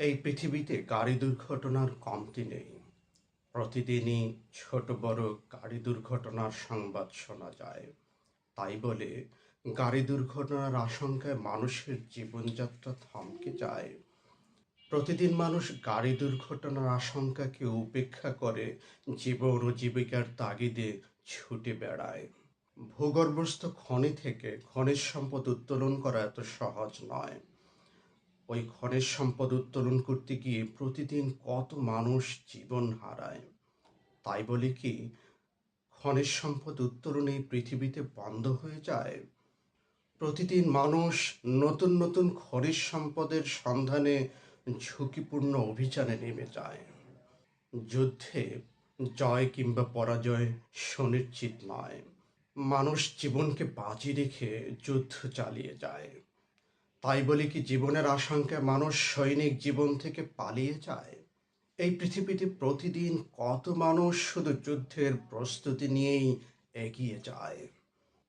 এই পৃথিবীতে গাড়ি দুর্ঘটনার কমতি নেই। প্রতিদিনই ছোট বড় গাড়ি দুর্ঘটনার সংবাদ শোনা যায়। তাই বলে গাড়ি দুর্ঘটনার আশঙ্কায় মানুষের জীবনযাত্রা থমকে যায়। প্রতিদিন মানুষ গাড়ি দুর্ঘটনার আশঙ্কাকে উপেক্ষা করে জীবন ও জীবিকার তাগিদে ছুটে বেড়ায়। ভূগর্ভস্থ খনি থেকে খনিজ সম্পদ উত্তোলন করা এত সহজ নয়। ওই খনিজ সম্পদ উত্তোলন করতে গিয়ে প্রতিদিন কত মানুষ জীবন হারায়। তাই বলে কি খনিজ সম্পদ উত্তোলন পৃথিবীতে বন্ধ হয়ে যায়? প্রতিদিন মানুষ নতুন নতুন খনিজ সম্পদের সন্ধানে ঝুঁকিপূর্ণ অভিযানে নেমে যায়। যুদ্ধে জয় কিংবা পরাজয় সুনিশ্চিত নয়। মানুষ জীবনকে বাজি রেখে যুদ্ধ চালিয়ে যায়। তাই বলে কি জীবনের আশঙ্কায় মানুষ সৈনিক জীবন থেকে পালিয়ে যায়। এই পৃথিবীতে প্রতিদিন কত মানুষ শুধু যুদ্ধের প্রস্তুতি নিয়েই এগিয়ে যায়?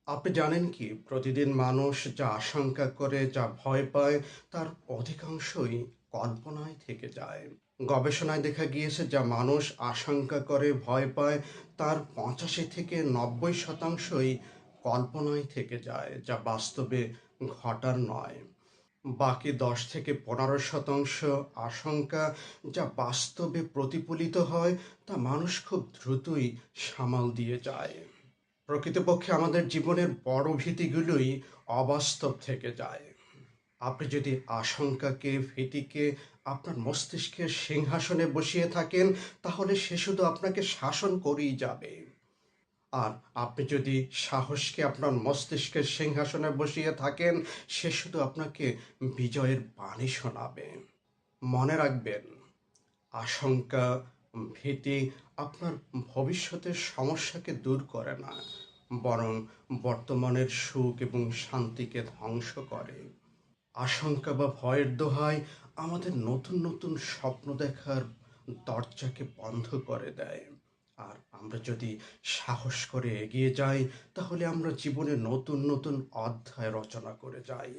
আপনি জানেন কি প্রতিদিন মানুষ যা আশঙ্কা করে, যা ভয় পায়, তার অধিকাংশই কল্পনায় থেকে যায়। গবেষণায় দেখা গিয়েছে যা মানুষ আশঙ্কা করে, ভয় পায়, তার পঁচাশি থেকে নব্বই শতাংশই কল্পনায় থেকে যায়, যা বাস্তবে ঘটার নয়। বাকি দশ থেকে পনেরো শতাংশ আশঙ্কা যা বাস্তবে প্রতিফলিত হয় তা মানুষ খুব দ্রুতই সামাল দিয়ে যায়। প্রকৃতপক্ষে আমাদের জীবনের বড় ভীতিগুলোই অবাস্তব থেকে যায়। আপনি যদি আশঙ্কাকে, ভীতিকে আপনার মস্তিষ্কের সিংহাসনে বসিয়ে থাকেন, তাহলে সে শুধু আপনাকে শাসন করেই যাবে। আর আপনি যদি সাহসকে আপনার মস্তিষ্কের সিংহাসনে বসিয়ে থাকেন, সে শুধু আপনাকে বিজয়ের বাণী শোনাবে। মনে রাখবেন, আশঙ্কা, ভীতি আপনার ভবিষ্যতের সমস্যাকে দূর করে না, বরং বর্তমানের সুখ এবং শান্তিকে ধ্বংস করে। আশঙ্কা বা ভয়ের দোহাই আমাদের নতুন নতুন স্বপ্ন দেখার দরজাকে বন্ধ করে দেয়। আর আমরা যদি সাহস করে এগিয়ে যাই, তাহলে আমরা জীবনে নতুন নতুন অধ্যায় রচনা করে যাই।